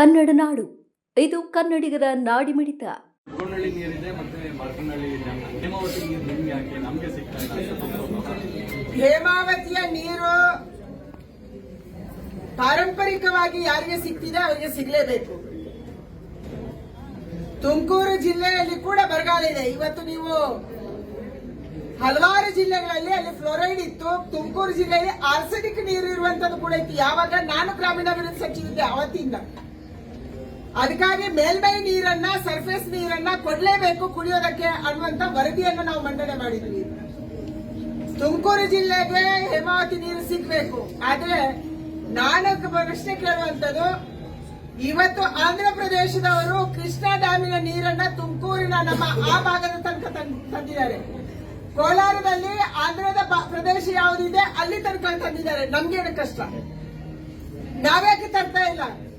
ಕನ್ನಡ ನಾಡು. ಇದು ಕನ್ನಡಿಗರ ನಾಡಿಮಿಡಿತ. ಹೇಮಾವತಿಯ ನೀರು ಪಾರಂಪರಿಕವಾಗಿ ಯಾರಿಗೆ ಸಿಕ್ತಿದೆ ಅವರಿಗೆ ಸಿಗಲೇಬೇಕು. ತುಮಕೂರು ಜಿಲ್ಲೆಯಲ್ಲಿ ಕೂಡ ಬರಗಾಲ ಇದೆ. ಇವತ್ತು ನೀವು ಹಲವಾರು ಜಿಲ್ಲೆಗಳಲ್ಲಿ ಅಲ್ಲಿ ಫ್ಲೋರೈಡ್ ಇತ್ತು. ತುಮಕೂರು ಜಿಲ್ಲೆಯಲ್ಲಿ ಆರ್ಸೆನಿಕ್ ನೀರು ಇರುವಂತದ್ದು ಕೂಡ ಇತ್ತು. ಯಾವಾಗ ನಾನು ಗ್ರಾಮೀಣಾಭಿವೃದ್ಧಿ ಸಚಿವಿದ್ದೆ ಅವತ್ತಿಂದ ಅದಕ್ಕಾಗಿ ಮೇಲ್ಮೈ ನೀರನ್ನ ಸರ್ಫೇಸ್ ನೀರನ್ನ ಕೊಡ್ಲೇಬೇಕು ಕುಡಿಯೋದಕ್ಕೆ ಅನ್ನುವಂತ ವರದಿಯನ್ನು ನಾವು ಮಂಡನೆ ಮಾಡಿದ್ವಿ. ತುಮಕೂರು ಜಿಲ್ಲೆಗೆ ಹೇಮಾವತಿ ನೀರು ಸಿಗ್ಬೇಕು. ಆದ್ರೆ ನಾನು ಪ್ರಶ್ನೆ ಕೇಳುವಂತದ್ದು ಇವತ್ತು ಆಂಧ್ರ ಪ್ರದೇಶದವರು ಕೃಷ್ಣಾ ಡ್ಯಾಮಿನ ನೀರನ್ನ ತುಮಕೂರಿನ ನಮ್ಮ ಆ ಭಾಗದ ತನಕ ತಂದಿದ್ದಾರೆ. ಕೋಲಾರದಲ್ಲಿ ಆಂಧ್ರದ ಪ್ರದೇಶ ಯಾವುದಿದೆ, ಅಲ್ಲಿ ತನಕ ತಂದಿದ್ದಾರೆ. ನಮ್ಗೇನು ಕಷ್ಟ? ನಾವ್ಯಾಕೆ ತರ್ತಾ ಇಲ್ಲ?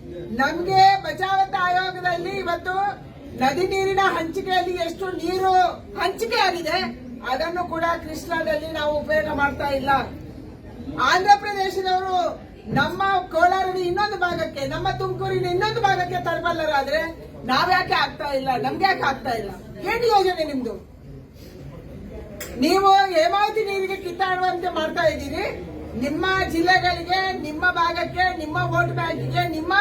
ನಮ್ಗೆ ಬಚಾವತ ಆಯೋಗದಲ್ಲಿ ಇವತ್ತು ನದಿ ನೀರಿನ ಹಂಚಿಕೆಯಲ್ಲಿ ಎಷ್ಟು ನೀರು ಹಂಚಿಕೆ ಆಗಿದೆ, ಅದನ್ನು ಕೂಡ ಕೃಷ್ಣಾದಲ್ಲಿ ನಾವು ಉಪಯೋಗ ಮಾಡ್ತಾ ಇಲ್ಲ. ಆಂಧ್ರ ಪ್ರದೇಶದವರು ನಮ್ಮ ಕೋಲಾರಿನ ಇನ್ನೊಂದು ಭಾಗಕ್ಕೆ, ನಮ್ಮ ತುಮಕೂರಿನ ಇನ್ನೊಂದು ಭಾಗಕ್ಕೆ ತರಬಲ್ಲರಾದ್ರೆ ನಾವ್ಯಾಕೆ ಆಗ್ತಾ ಇಲ್ಲ, ನಮ್ಗೆ ಯಾಕೆ ಆಗ್ತಾ ಇಲ್ಲ? ಏನು ಯೋಜನೆ ನಿಮ್ದು? ನೀವು ಹೇಮಾವತಿ ನೀರಿಗೆ ಕಿತ್ತಾಡುವಂತೆ ಮಾಡ್ತಾ ಇದ್ದೀರಿ. ನಿಮ್ಮ ಜಿಲ್ಲೆಗಳಿಗೆ, ನಿಮ್ಮ ಭಾಗಕ್ಕೆ, ನಿಮ್ಮ ವೋಟ್ ಬ್ಯಾಂಕಿಗೆ, ನಿಮ್ಮ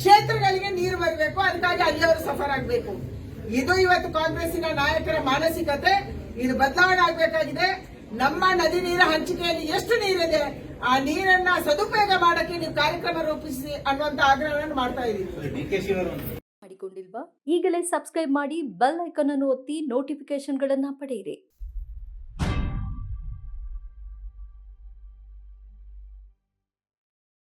ಕ್ಷೇತ್ರಗಳಿಗೆ ನೀರು ಬರಬೇಕು. ಅದಕ್ಕಾಗಿ ಅಲ್ಲಿಯವರು ಸಫರ್ ಆಗಬೇಕು. ಇದು ಇವತ್ತು ಕಾಂಗ್ರೆಸ್ಸಿನ ನಾಯಕರ ಮಾನಸಿಕತೆ. ಇದು ಬದಲಾವಣೆ ಆಗಬೇಕಾಗಿದೆ. ನಮ್ಮ ನದಿ ನೀರ ಹಂಚಿಕೆಯಲ್ಲಿ ಎಷ್ಟು ನೀರಿದೆ, ಆ ನೀರನ್ನ ಸದುಪಯೋಗ ಮಾಡಕ್ಕೆ ನೀವು ಕಾರ್ಯಕ್ರಮ ರೂಪಿಸಿ ಅನ್ನುವಂತ ಆಗ್ರಹವನ್ನು ಮಾಡ್ತಾ ಇದ್ದೀವಿ ಈಗಲೇ ಸಬ್ಸ್ಕ್ರೈಬ್ ಮಾಡಿ ಬೆಲ್ ಐಕಾನ್ ಅನ್ನು ಒತ್ತಿ ನೋಟಿಫಿಕೇಶನ್ಗಳನ್ನ ಪಡೆಯಿರಿ.